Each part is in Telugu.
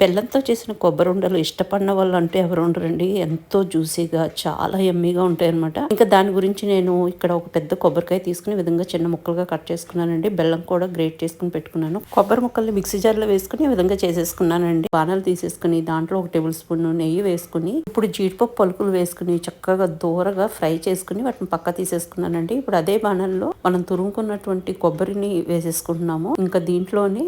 బెల్లంతో చేసిన కొబ్బరి ఉండలు ఇష్టపడిన వాళ్ళు అంటే ఎవరు ఉండరండి. ఎంతో జ్యూసీగా చాలా ఎమ్మీగా ఉంటాయి అనమాట ఇంకా దాని గురించి నేను ఇక్కడ ఒక పెద్ద కొబ్బరికాయ తీసుకుని విధంగా చిన్న ముక్కలుగా కట్ చేసుకున్నానండి. బెల్లం కూడా గ్రేట్ చేసుకుని పెట్టుకున్నాను. కొబ్బరి ముక్కల్ని మిక్సీ జార్లో వేసుకుని ఈ విధంగా చేసేసుకున్నానండి. బాణాలు తీసేసుకుని దాంట్లో ఒక టేబుల్ స్పూన్ నెయ్యి వేసుకుని ఇప్పుడు జీడిపప్పు పలుకులు వేసుకుని చక్కగా దూరగా ఫ్రై చేసుకుని వాటిని పక్క తీసేసుకున్నానండి. ఇప్పుడు అదే బాణంలో మనం తురుముకున్నటువంటి కొబ్బరిని వేసేసుకుంటున్నాము. ఇంకా దీంట్లోనే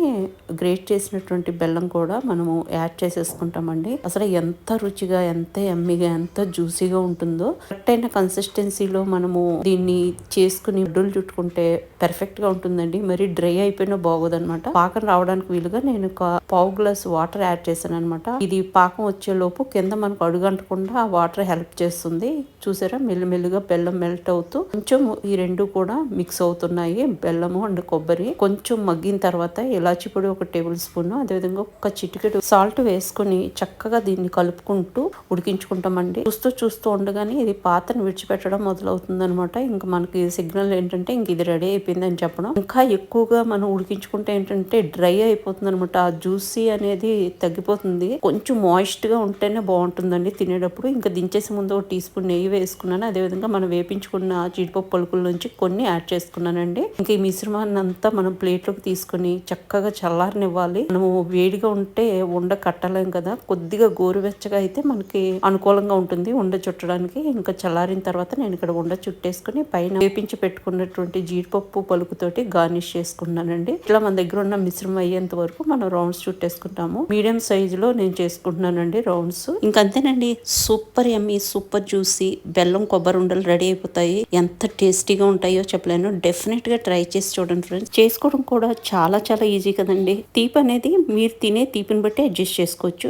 గ్రేట్ చేసినటువంటి బెల్లం కూడా మనము యాడ్ చేసేసుకుంటామండి. అసలు ఎంత రుచిగా ఎంత ఎమ్మిగా ఎంత జ్యూసీగా ఉంటుందో కరెక్ట్ అయిన కన్సిస్టెన్సీలో మనము దీన్ని చేసుకుని అడ్డులు చుట్టుకుంటే పర్ఫెక్ట్గా ఉంటుందండి. మరి డ్రై అయిపోయినా బాగోదన్నమాట. పాకం రావడానికి వీలుగా నేను ఒక పావు గ్లాస్ వాటర్ యాడ్ చేశాను అనమాట ఇది పాకం వచ్చే లోపు కింద మనకు అడుగంటకుండా ఆ వాటర్ హెల్ప్ చేస్తుంది. చూసారా? మెల్లిమెల్లిగా బెల్లం మెల్ట్ అవుతూ కొంచెం ఈ రెండు కూడా మిక్స్ అవుతున్నాయి. బెల్లము అండ్ కొబ్బరి కొంచెం మగ్గిన తర్వాత ఇలాచి పొడి ఒక టేబుల్ స్పూన్ అదేవిధంగా ఒక చిటికెడు సాల్ట్ వేసుకుని చక్కగా దీన్ని కలుపుకుంటూ ఉడికించుకుంటామండి. చూస్తూ చూస్తూ ఉండగానే ఇది పాతను విడిచిపెట్టడం మొదలవుతుంది అనమాట ఇంకా మనకి సిగ్నల్ ఏంటంటే ఇంక ఇది రెడీ అయిపోయిందని చెప్పడం. ఇంకా ఎక్కువగా మనం ఉడికించుకుంటే ఏంటంటే డ్రై అయిపోతుంది అనమాట ఆ జ్యూసీ అనేది తగ్గిపోతుంది. కొంచెం మాయిస్ట్గా ఉంటేనే బాగుంటుందండి తినేటప్పుడు. ఇంకా దించేసే ముందు ఒక టీ స్పూన్ నెయ్యి వేసుకున్నాను. అదేవిధంగా మనం వేపించుకున్న జీడిపప్పు పలుకుల నుంచి కొన్ని యాడ్ చేసుకున్నానండి. ఇంకా ఈ మిశ్రమాన్ని అంతా మనం ప్లేట్లోకి తీసుకొని చక్కగా చల్లారనివ్వాలి. మనము వేడిగా ఉంటే ఉండ కట్టలేం కదా. కొద్దిగా గోరువెచ్చగా అయితే మనకి అనుకూలంగా ఉంటుంది. ఉండ చుట్టడానికి ఇంకా చల్లారిన తర్వాత నేను ఇక్కడ ఉండ చుట్టేసుకుని పైన వేపించి పెట్టుకున్నటువంటి జీడిపప్పు పలుకుతోటి గార్నిష్ చేసుకున్నానండి. ఇట్లా మన దగ్గర ఉన్న మిశ్రమం అయ్యేంత వరకు మనం రౌండ్స్ చుట్టేసుకుంటాము. మీడియం సైజులో నేను చేసుకుంటున్నానండి రౌండ్స్. ఇంకంతేనండి సూపర్ ఎమ్మి సూపర్ జ్యూసీ బెల్లం కొబ్బరి ఉండలు రెడీ అయిపోతాయి. ఎంత టేస్టీగా ఉంటాయో చెప్పలేను. డెఫినెట్గా ట్రై చేసి చూడండి ఫ్రెండ్స్. చేసుకోవడం కూడా చాలా చాలా ఈజీ కదండి. తీపి అనేది మీరు తినే తీపిని బట్టి అడ్జస్ట్ చేసుకోవచ్చు